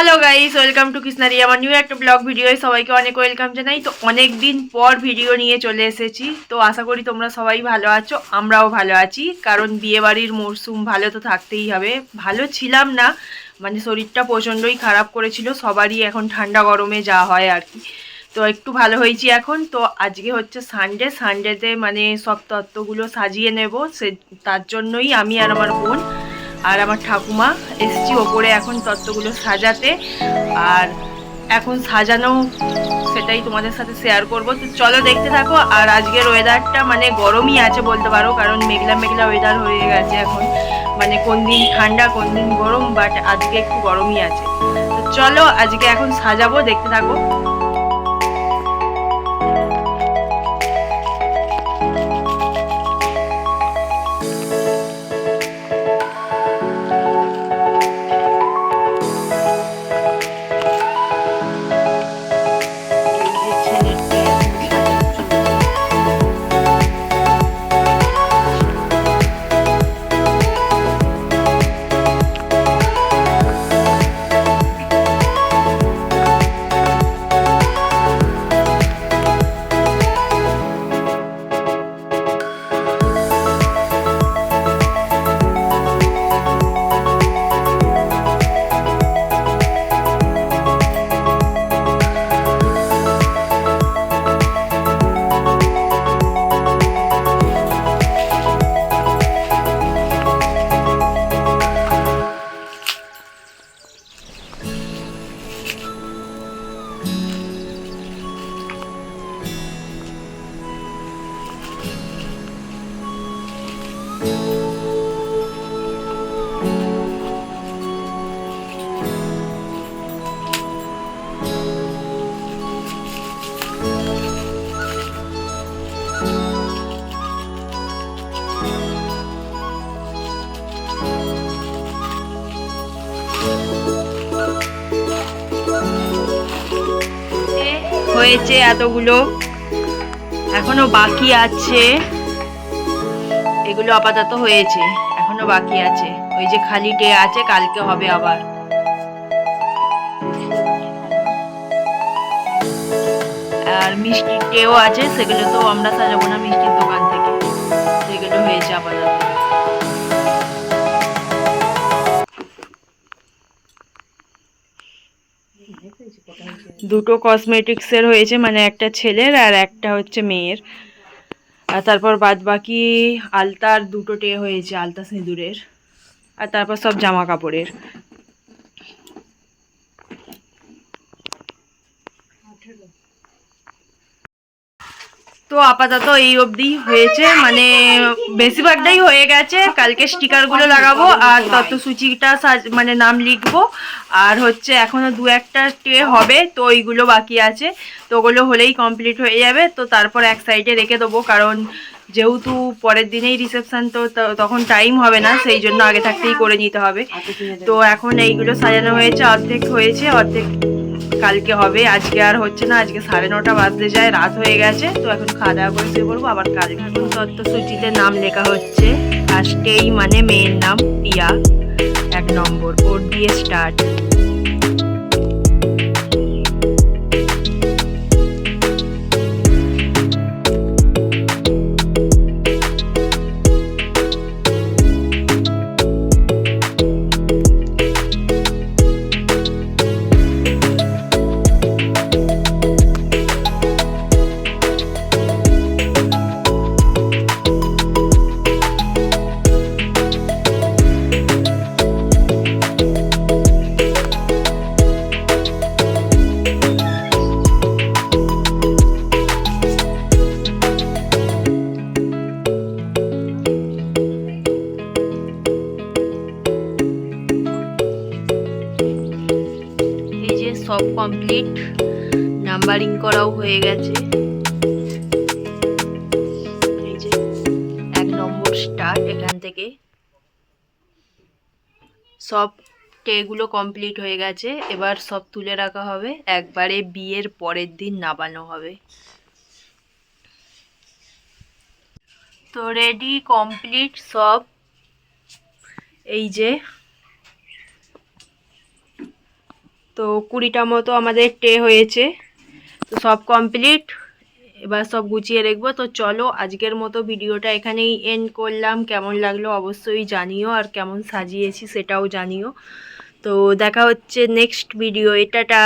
Hello guys welcome to কৃষ্ণারি আমার new একটা ব্লগ ভিডিওয়ে সবাইকে অনেক ওয়েলকাম জানাই। তো অনেক দিন পর ভিডিও নিয়ে চলে এসেছি। তো আশা করি তোমরা সবাই ভালো আছো, আমরাও ভালো আছি। কারণ বিয়েবাড়ির মরশুম ভালো তো থাকতেই হবে। ভালো ছিলাম না মানে শরীরটা প্রচণ্ডই খারাপ করেছিল। সবারই এখন ঠান্ডা গরমে যা হয় আর কি। তো একটু ভালো হয়েছি এখন। তো আজকে হচ্ছে সানডে সানডেতে মানে সব তত্ত্বগুলো সাজিয়ে নেব। সে তার জন্যই আমি আর আমার বোন আর আমার ঠাকুমা এসছি ওপরে এখন তত্ত্বগুলো সাজাতে। আর এখন সাজানো, সেটাই তোমাদের সাথে শেয়ার করব। তো চলো দেখতে থাকো, আর আজকের ওয়েদারটা মানে গরমই আছে বলতে পারো, কারণ মেঘলা মেঘলা ওয়েদার হয়ে গেছে এখন। মানে কোন দিন ঠান্ডা, কোন দিন গরম বাট আজকে একটু গরমই আছে। তো চলো আজকে এখন সাজাবো, দেখতে থাকো। হয়েছে এতগুলো। এখনও বাকি আছে। এগুলো আপাতত হয়েছে, এখনও বাকি আছে। ওই যে খালি টে আছে, কালকে হবে আবার। আর মিষ্টির টেও আছে, সেগুলো তো আমরা সাজাবো না মিষ্টির দোকান থেকে। সেগুলো হয়েছে আপাতত। দুটো কসমেটিক্সের হয়েছে মানে একটা ছেলের আর একটা হচ্ছে মেয়ের। আর তারপর বাদ বাকি আলতার দুটো টে হয়েছে, আলতা সিঁদুরের। আর তারপর সব জামা কাপড়ের তো আপাতত এই অবধি হয়েছে মানে বেশিরভাগটাই হয়ে গেছে। কালকে স্টিকারগুলো লাগাবো আর তত্ত্বসূচিটা সাজ- মানে নাম লিখব। আর হচ্ছে এখনও দু একটা টে হবে, তো ওইগুলো বাকি আছে। তো ওগুলো হলেই কমপ্লিট হয়ে যাবে। তো তারপর এক সাইডে রেখে দেবো, কারণ যেহেতু পরের দিনেই রিসেপশান তো তখন টাইম হবে না, সেই জন্য আগে থাকতেই করে নিতে হবে। তো এখন এইগুলো সাজানো হয়েছে, অর্ধেক হয়েছে, অর্ধেক কালকে হবে, আজকে আর হচ্ছে না, আজকে সাড়ে নটা বাজতে যায়, রাত হয়ে গেছে, তো এখন খাওয়া দাওয়া করে শুয়ে পড়ব, আবার কালকে এখন নাম লেখা হচ্ছে ফার্স্টেই মানে মেয়ের নাম পিয়া, এক নম্বর, ওর দিয়ে স্টার্ট সব কমপ্লিট নাম্বারিং করাও হয়ে গেছে। এক নম্বর স্টার্ট এখান থেকে। সব টেগুলো কমপ্লিট হয়ে গেছে, এবার সব তুলে রাখা হবে। একবারে বিয়ের পরের দিন নামানো হবে। তো রেডি কমপ্লিট সব। এই যে তো কুড়িটা মতো আমাদের ট্রে হয়েছে। তো সব কমপ্লিট এবার সব গুছিয়ে রাখব তো চলো আজকের মতো ভিডিওটা এখানেই এন্ড করলাম। কেমন লাগল অবশ্যই জানিও, আর কেমন সাজিয়েছি সেটাও জানিও। তো দেখা হচ্ছে নেক্সট ভিডিও টাটা।